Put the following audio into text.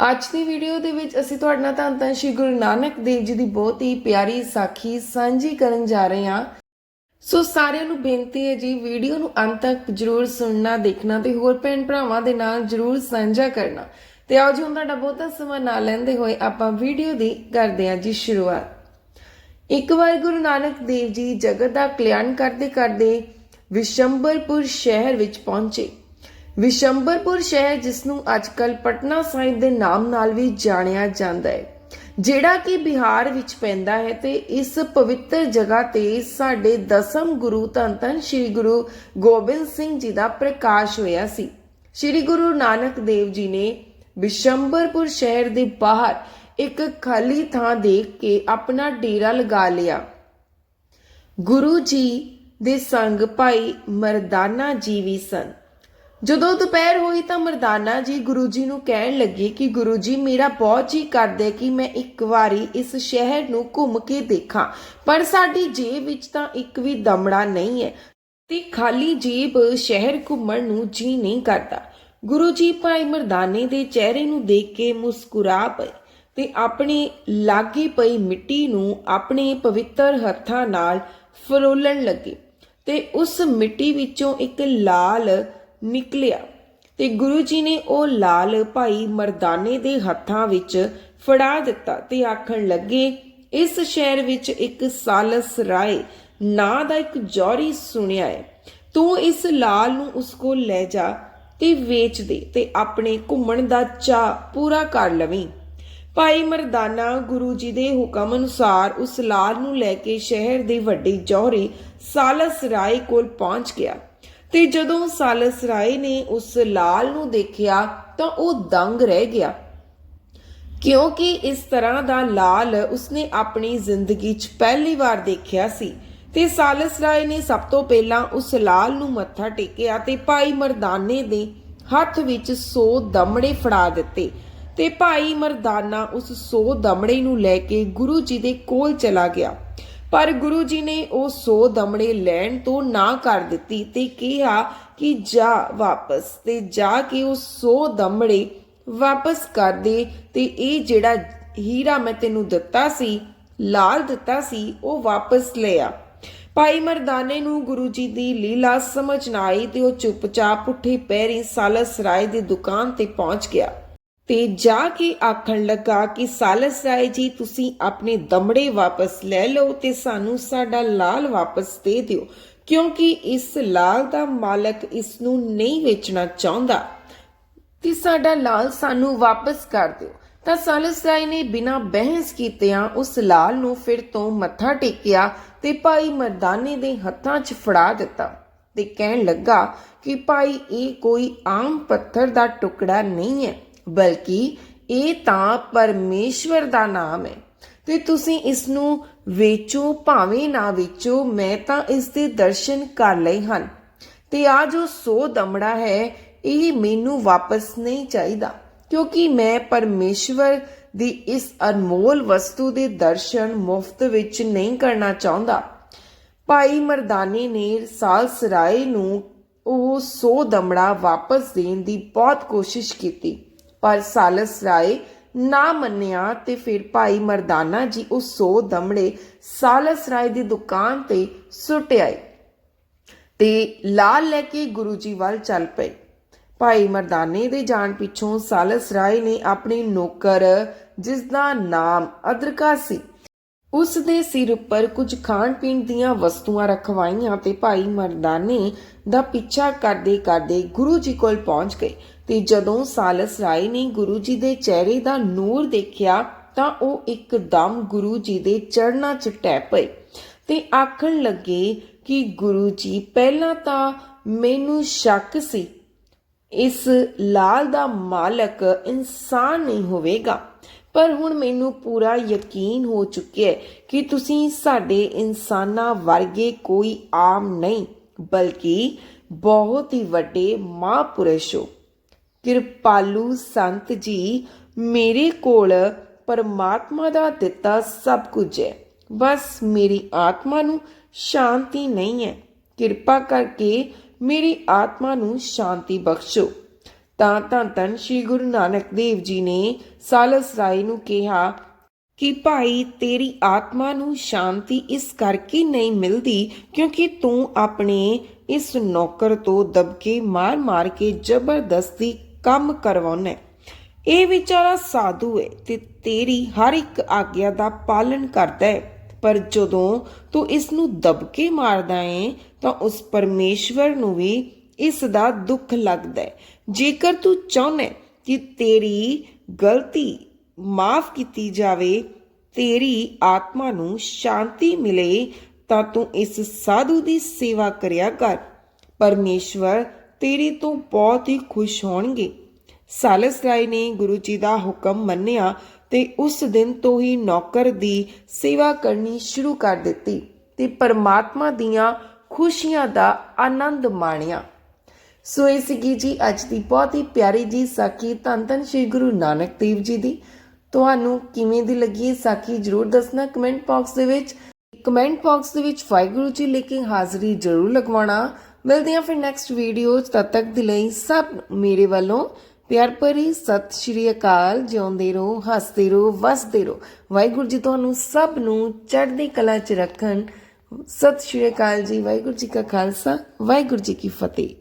ਅੱਜ ਦੀ ਵੀਡੀਓ ਦੇ ਵਿੱਚ ਅਸੀਂ ਤੁਹਾਡੇ ਨਾਲ ਧੰਨ ਧੰਨ ਸ਼੍ਰੀ ਗੁਰੂ ਨਾਨਕ ਦੇਵ ਜੀ ਦੀ ਬਹੁਤ ਹੀ ਪਿਆਰੀ ਸਾਖੀ ਸਾਂਝੀ ਕਰਨ ਜਾ ਰਹੇ ਹਾਂ। ਸੋ ਸਾਰਿਆਂ ਨੂੰ ਬੇਨਤੀ ਹੈ ਜੀ ਵੀਡੀਓ ਨੂੰ ਅੰਤ ਤੱਕ ਜਰੂਰ ਸੁਣਨਾ, ਦੇਖਣਾ ਤੇ ਹੋਰ ਭੈਣ ਭਰਾਵਾਂ ਦੇ ਨਾਲ ਜਰੂਰ ਸਾਂਝਾ ਕਰਨਾ। ਤੇ ਆਓ ਜੀ, ਹੁਣ ਤੁਹਾਡਾ ਬਹੁਤਾ ਸਮਾਂ ਨਾ ਲੈਂਦੇ ਹੋਏ ਆਪਾਂ ਵੀਡੀਓ ਦੀ ਕਰਦੇ ਹਾਂ ਜੀ ਸ਼ੁਰੂਆਤ। ਇੱਕ ਵਾਰ ਗੁਰੂ ਨਾਨਕ ਦੇਵ ਜੀ ਜਗਤ ਦਾ ਕਲਿਆਣ ਕਰਦੇ ਕਰਦੇ ਵਿਸ਼ੰਬਰਪੁਰ ਸ਼ਹਿਰ ਵਿੱਚ ਪਹੁੰਚੇ। ਵਿਸ਼ੰਬਰਪੁਰ ਸ਼ਹਿਰ, ਜਿਸ ਨੂੰ ਅੱਜਕੱਲ ਪਟਨਾ ਸਾਹਿਬ ਦੇ ਨਾਮ ਨਾਲ ਵੀ ਜਾਣਿਆ ਜਾਂਦਾ ਹੈ, ਜਿਹੜਾ ਕਿ ਬਿਹਾਰ ਵਿੱਚ ਪੈਂਦਾ ਹੈ ਤੇ ਇਸ ਪਵਿੱਤਰ ਜਗ੍ਹਾ ਤੇ ਸਾਡੇ ਦਸਮ ਗੁਰੂ ਧੰਨ ਧੰਨ ਸ੍ਰੀ ਗੁਰੂ ਗੋਬਿੰਦ ਸਿੰਘ ਜੀ ਦਾ ਪ੍ਰਕਾਸ਼ ਹੋਇਆ ਸੀ। ਸ੍ਰੀ ਗੁਰੂ ਨਾਨਕ ਦੇਵ ਜੀ ਨੇ ਵਿਸ਼ੰਬਰਪੁਰ ਸ਼ਹਿਰ ਦੇ ਬਾਹਰ ਇੱਕ ਖਾਲੀ ਥਾਂ ਦੇਖ ਕੇ ਆਪਣਾ ਡੇਰਾ ਲਗਾ ਲਿਆ। ਗੁਰੂ ਜੀ ਦੇ ਸੰਗ ਭਾਈ ਮਰਦਾਨਾ ਜੀ ਵੀ ਸਨ। ਜਦੋਂ ਦੁਪਹਿਰ ਹੋਈ ਤਾਂ ਮਰਦਾਨਾ ਜੀ ਗੁਰੂ ਜੀ ਨੂੰ ਕਹਿਣ ਲੱਗੇ ਕਿ ਗੁਰੂ ਜੀ, ਮੇਰਾ ਬਹੁਤ ਜੀ ਕਰਦਾ ਕਿ ਮੈਂ ਇੱਕ ਵਾਰੀ ਇਸ ਸ਼ਹਿਰ ਨੂੰ ਘੁੰਮ ਕੇ ਦੇਖਾਂ। ਪਰ ਸਾਡੀ ਜੇਬ ਵਿੱਚ ਤਾਂ ਇੱਕ ਵੀ ਦਮੜਾ ਨਹੀਂ ਹੈ ਤੇ ਖਾਲੀ ਜੇਬ ਸ਼ਹਿਰ ਘੁੰਮਣ ਨੂੰ ਜੀ ਨਹੀਂ ਕਰਦਾ। ਗੁਰੂ ਜੀ ਭਾਈ ਮਰਦਾਨੇ ਦੇ ਚਿਹਰੇ ਨੂੰ ਦੇਖ ਕੇ ਮੁਸਕਰਾ ਪਏ ਤੇ ਆਪਣੇ ਲਾਗੇ ਪਈ ਮਿੱਟੀ ਨੂੰ ਆਪਣੇ ਪਵਿੱਤਰ ਹੱਥਾਂ ਨਾਲ ਫਰੋਲਣ ਲੱਗੇ ਤੇ ਉਸ ਮਿੱਟੀ ਵਿੱਚੋਂ ਇੱਕ ਲਾਲ ਨਿਕਲਿਆ। ਤੇ ਗੁਰੂ ਜੀ ਨੇ ਉਹ ਲਾਲ ਭਾਈ ਮਰਦਾਨੇ ਦੇ ਹੱਥਾਂ ਵਿੱਚ ਫੜਾ ਦਿੱਤਾ ਤੇ ਆਖਣ ਲੱਗੇ, ਇਸ ਸ਼ਹਿਰ ਵਿੱਚ ਇੱਕ ਸਾਲਸ ਰਾਏ ਨਾਂ ਦਾ ਇੱਕ ਜੌਹਰੀ ਸੁਣਿਆ ਹੈ। ਤੂੰ ਇਸ ਲਾਲ ਨੂੰ ਉਸ ਕੋਲ ਲੈ ਜਾ ਤੇ ਵੇਚ ਦੇ ਤੇ ਆਪਣੇ ਘੁੰਮਣ ਦਾ ਚਾਹ ਪੂਰਾ ਕਰ ਲਵੀਂ। ਭਾਈ ਮਰਦਾਨਾ ਗੁਰੂ ਜੀ ਦੇ ਹੁਕਮ ਅਨੁਸਾਰ ਉਸ ਲਾਲ ਨੂੰ ਲੈ ਕੇ ਸ਼ਹਿਰ ਦੇ ਵੱਡੇ ਜੌਹਰੀ ਸਾਲਸ ਰਾਏ ਕੋਲ ਪਹੁੰਚ ਗਿਆ। ਤੇ ਜਦੋਂ ਸਾਲਸ ਰਾਏ ਨੇ ਉਸ ਲਾਲ ਨੂੰ ਦੇਖਿਆ ਤਾਂ ਉਹ ਦੰਗ ਰਹਿ ਗਿਆ। ਕਿਉਂਕਿ ਇਸ ਤਰ੍ਹਾਂ ਦਾ ਲਾਲ ਉਸਨੇ ਆਪਣੀ ਜ਼ਿੰਦਗੀ 'ਚ ਪਹਿਲੀ ਵਾਰ ਦੇਖਿਆ ਸੀ ਤੇ ਸਾਲਸ ਰਾਏ ਨੇ ਸਭ ਤੋਂ ਪਹਿਲਾਂ ਉਸ ਲਾਲ ਨੂੰ ਮੱਥਾ ਟੇਕਿਆ ਤੇ ਭਾਈ ਮਰਦਾਨੇ ਦੇ ਹੱਥ ਵਿੱਚ 100 ਦਮੜੇ ਫੜਾ ਦਿੱਤੇ ਤੇ ਭਾਈ ਮਰਦਾਨਾ ਉਸ 100 ਦਮੜੇ ਨੂੰ ਲੈ ਕੇ ਗੁਰੂ ਜੀ ਦੇ ਕੋਲ ਚਲਾ ਗਿਆ। ਪਰ ਗੁਰੂ ਜੀ ਨੇ ਉਹ 100 ਦਮੜੇ ਲੈਣ ਤੋਂ ਨਾ ਕਰ ਦਿੱਤੀ ਤੇ ਕਿਹਾ ਕਿ ਜਾ ਵਾਪਸ ਤੇ ਜਾ ਕੇ ਉਹ 100 ਦਮੜੇ ਵਾਪਸ ਕਰ ਦੇ ਤੇ ਇਹ ਜਿਹੜਾ ਹੀਰਾ ਮੈਂ ਤੈਨੂੰ ਦਿੱਤਾ ਸੀ, ਲਾਲ ਦਿੱਤਾ ਸੀ, ਉਹ ਵਾਪਸ ਲਿਆ ਭਾਈ ਮਰਦਾਨੇ ਨੂੰ ਗੁਰੂ ਜੀ ਦੀ ਲੀਲਾ ਸਮਝ ਨਾ ਆਈ ਤੇ ਉਹ ਚੁੱਪਚਾਪ ਉੱਠੇ ਪੈਰੀ ਸਾਲਸ ਰਾਏ ਦੀ ਦੁਕਾਨ ਤੇ ਪਹੁੰਚ ਗਿਆ। ਤੇ ਜਾ ਕੇ ਆਖਣ ਲੱਗਾ ਕਿ ਸਾਲਸ ਰਾਏ ਜੀ, ਤੁਸੀਂ ਆਪਣੇ ਦਮੜੇ ਵਾਪਸ ਲੈ ਲਓ ਤੇ ਸਾਨੂੰ ਸਾਡਾ ਲਾਲ ਵਾਪਸ ਦੇ ਦਿਓ, ਕਿਉਂਕਿ ਇਸ ਲਾਲ ਦਾ ਮਾਲਕ ਇਸ ਨੂੰ ਨਹੀਂ ਵੇਚਣਾ ਚਾਹੁੰਦਾ। ਤੇ ਸਾਡਾ ਲਾਲ ਸਾਨੂੰ ਵਾਪਸ ਕਰ ਦਿਓ। ਤਾਂ ਸਾਲਸ ਰਾਏ ਨੇ ਬਿਨਾਂ ਬਹਿਸ ਕੀਤਿਆਂ ਉਸ ਲਾਲ ਨੂੰ ਫਿਰ ਤੋਂ ਮੱਥਾ ਟੇਕਿਆ ਤੇ ਭਾਈ ਮਰਦਾਨੇ ਦੇ ਹੱਥਾਂ 'ਚ ਫੜਾ ਦਿੱਤਾ ਤੇ ਕਹਿਣ ਲੱਗਾ ਕਿ ਭਾਈ, ਇਹ ਕੋਈ ਆਮ ਪੱਥਰ ਦਾ ਟੁਕੜਾ ਨਹੀਂ ਹੈ। ਬਲਕਿ ਇਹ ਤਾਂ ਪਰਮੇਸ਼ਵਰ ਦਾ ਨਾਮ ਹੈ। ਤੇ ਤੁਸੀਂ ਇਸ ਨੂੰ ਵੇਚੋ, ਭਾਵੇਂ ਨਾ ਵੇਚੋ, ਮੈਂ ਤਾਂ ਇਸ ਦੇ ਦਰਸ਼ਨ ਕਰ ਲਏ ਹਨ। ਤੇ ਆ ਜੋ 100 ਦਮੜਾ ਹੈ, ਇਹ ਮੈਨੂੰ ਵਾਪਸ ਨਹੀਂ ਚਾਹੀਦਾ, ਕਿਉਂਕਿ ਮੈਂ ਪਰਮੇਸ਼ਵਰ ਦੀ ਇਸ ਅਨਮੋਲ ਵਸਤੂ ਦੇ ਦਰਸ਼ਨ ਮੁਫਤ ਵਿੱਚ ਨਹੀਂ ਕਰਨਾ ਚਾਹੁੰਦਾ। ਭਾਈ ਮਰਦਾਨੇ ਨੇ ਸਾਲ ਸਰਾਏ ਨੂੰ ਉਹ 100 ਦਮੜਾ ਵਾਪਸ ਦੇਣ ਦੀ ਬਹੁਤ ਕੋਸ਼ਿਸ਼ ਕੀਤੀ। ਪਰ ਸਾਲਸ ਰਾਏ ਨਾ ਮੰਨਿਆ ਤੇ ਫਿਰ ਭਾਈ ਮਰਦਾਨਾ ਜੀ ਉਹ 100 ਦਮੜੇ ਸਾਲਸ ਰਾਏ ਦੀ ਦੁਕਾਨ ਤੇ ਸੁੱਟ ਆਏ ਤੇ ਲਾਲ ਲੈ ਕੇ ਗੁਰੂ ਜੀ ਵੱਲ ਚੱਲ ਪਏ। ਭਾਈ ਮਰਦਾਨੇ ਦੇ ਜਾਣ ਪਿੱਛੋਂ ਸਾਲਸ ਰਾਏ ਨੇ ਆਪਣੇ ਨੌਕਰ, ਜਿਸ ਦਾ ਨਾਮ ਅਦਰਕਾ ਸੀ, ਉਸ ਦੇ ਸਿਰ ਉੱਪਰ ਕੁਝ ਖਾਣ ਪੀਣ ਦੀਆਂ ਵਸਤੂਆਂ ਰਖਵਾਈਆਂ ਤੇ ਭਾਈ ਮਰਦਾਨੇ ਦਾ ਪਿੱਛਾ ਕਰਦੇ ਕਰਦੇ ਗੁਰੂ ਜੀ ਕੋਲ ਪਹੁੰਚ ਗਏ। ਤੇ ਜਦੋਂ ਸਾਲਸ ਰਾਏ ਨੇ ਗੁਰੂ ਜੀ ਦੇ ਚਿਹਰੇ ਦਾ ਨੂਰ ਦੇਖਿਆ ਤਾਂ ਉਹ ਇੱਕਦਮ ਗੁਰੂ ਜੀ ਦੇ ਚਰਨਾਂ 'ਚ ਟੈ ਪਏ ਤੇ ਆਖਣ ਲੱਗੇ ਕਿ ਗੁਰੂ ਜੀ, ਪਹਿਲਾਂ ਤਾਂ ਮੈਨੂੰ ਸ਼ੱਕ ਸੀ। ਇਸ ਲਾਲ ਦਾ ਮਾਲਕ ਇਨਸਾਨ ਨਹੀਂ ਹੋਵੇਗਾ। ਪਰ ਹੁਣ ਮੈਨੂੰ ਪੂਰਾ ਯਕੀਨ ਹੋ ਚੁੱਕਿਆ ਹੈ ਕਿ ਤੁਸੀਂ ਸਾਡੇ ਇਨਸਾਨਾਂ ਵਰਗੇ ਕੋਈ ਆਮ ਨਹੀਂ, ਬਲਕਿ ਬਹੁਤ ਹੀ ਵੱਡੇ ਮਹਾਂਪੁਰਸ਼ ਹੋ। ਕਿਰਪਾਲੂ ਸੰਤ ਜੀ, ਮੇਰੇ ਕੋਲ ਪਰਮਾਤਮਾ ਦਾ ਦਿੱਤਾ ਸਭ ਕੁਝ ਹੈ। ਬਸ ਮੇਰੀ ਆਤਮਾ ਨੂੰ ਸ਼ਾਂਤੀ ਨਹੀਂ ਹੈ। ਕਿਰਪਾ ਕਰਕੇ ਮੇਰੀ ਆਤਮਾ ਨੂੰ ਸ਼ਾਂਤੀ ਬਖਸ਼ੋ। ਤਾਂ ਤਾਂ ਤਨ ਸ੍ਰੀ ਗੁਰੂ ਨਾਨਕ ਦੇਵ ਜੀ ਨੇ ਸਾਲਸ ਰਾਏ ਨੂੰ ਕਿਹਾ ਕਿ ਭਾਈ, ਤੇਰੀ ਆਤਮਾ ਨੂੰ ਸ਼ਾਂਤੀ ਇਸ ਕਰਕੇ ਨਹੀਂ ਮਿਲਦੀ ਕਿਉਂਕਿ ਤੂੰ ਆਪਣੇ ਇਸ ਨੌਕਰ ਤੋਂ ਦਬਕੇ ਮਾਰ-ਮਾਰ ਕੇ ਜ਼ਬਰਦਸਤੀ ਕੰਮ ਕਰਵਾਉਣਾ ਇਹ ਵਿਚਾਰਾ ਸਾਧੂ ਹੈ ਤੇ ਤੇਰੀ ਹਰ ਇੱਕ ਆਗਿਆ ਦਾ ਪਾਲਣ ਕਰਦਾ ਹੈ। ਪਰ ਜਦੋਂ ਤੂੰ ਇਸ ਨੂੰ ਦਬਕੇ ਮਾਰਦਾ ਏ ਤਾਂ ਉਸ ਪਰਮੇਸ਼ਵਰ ਨੂੰ ਵੀ ਇਸ ਦਾ ਦੁੱਖ ਲੱਗਦਾ ਹੈ। ਜੇਕਰ ਤੂੰ ਚਾਹੁੰਦਾ ਕਿ ਤੇਰੀ ਗਲਤੀ ਮਾਫ ਕੀਤੀ ਜਾਵੇ, ਤੇਰੀ ਆਤਮਾ ਨੂੰ ਸ਼ਾਂਤੀ ਮਿਲੇ, ਤਾਂ ਤੂੰ ਇਸ ਸਾਧੂ ਦੀ ਸੇਵਾ ਕਰਿਆ ਕਰ। ਪਰਮੇਸ਼ਵਰ ਤੇਰੇ ਤੋਂ ਬਹੁਤ ਹੀ ਖੁਸ਼ ਹੋਣਗੇ। ਸਾਲਸ ਰਾਏ ਨੇ ਗੁਰੂ ਜੀ ਦਾ ਹੁਕਮ ਮੰਨਿਆ ਤੇ ਉਸ ਦਿਨ ਤੋਂ ਹੀ ਨੌਕਰ ਦੀ ਸੇਵਾ ਕਰਨੀ ਸ਼ੁਰੂ ਕਰ ਦਿੱਤੀ ਤੇ ਪਰਮਾਤਮਾ ਦੀਆਂ ਖੁਸ਼ੀਆਂ ਦਾ ਆਨੰਦ ਮਾਣਿਆ। ਸੋ ਇਹ ਸੀਗੀ ਜੀ ਅੱਜ ਦੀ ਬਹੁਤ ਹੀ ਪਿਆਰੀ ਜੀ ਸਾਖੀ ਧੰਨ ਧੰਨ ਸ਼੍ਰੀ ਗੁਰੂ ਨਾਨਕ ਦੇਵ ਜੀ ਦੀ। ਤੁਹਾਨੂੰ ਕਿਵੇਂ ਦੀ ਲੱਗੀ ਇਹ ਸਾਖੀ ਜਰੂਰ ਦੱਸਣਾ ਕਮੈਂਟ ਬਾਕਸ ਦੇ ਵਿੱਚ। ਕਮੈਂਟ ਬਾਕਸ ਦੇ ਵਿੱਚ ਵਾਹਿਗੁਰੂ ਜੀ ਲਿਖੇ ਹਾਜ਼ਰੀ ਜਰੂਰ ਲਗਵਾਉਣਾ। ਮਿਲਦੇ ਹਾਂ ਫਿਰ ਨੈਕਸਟ ਵੀਡੀਓ ਤਦ ਤੱਕ ਦੇ ਲਈ। ਸਭ ਮੇਰੇ ਵੱਲੋਂ ਪਿਆਰ ਭਰੀ ਸਤਿ ਸ਼੍ਰੀ ਅਕਾਲ। ਜਿਉਂਦੇ ਰਹੋ, ਹੱਸਦੇ ਰਹੋ, ਵਸਦੇ ਰਹੋ। ਵਾਹਿਗੁਰੂ ਜੀ ਤੁਹਾਨੂੰ ਸਭ ਨੂੰ ਚੜ੍ਹਦੀ ਕਲਾ 'ਚ ਰੱਖਣ। ਸਤਿ ਸ਼੍ਰੀ ਅਕਾਲ ਜੀ, ਵਾਹਿਗੁਰੂ ਜੀ ਕਾ ਖਾਲਸਾ, ਵਾਹਿਗੁਰੂ ਜੀ ਕੀ ਫਤਿਹ।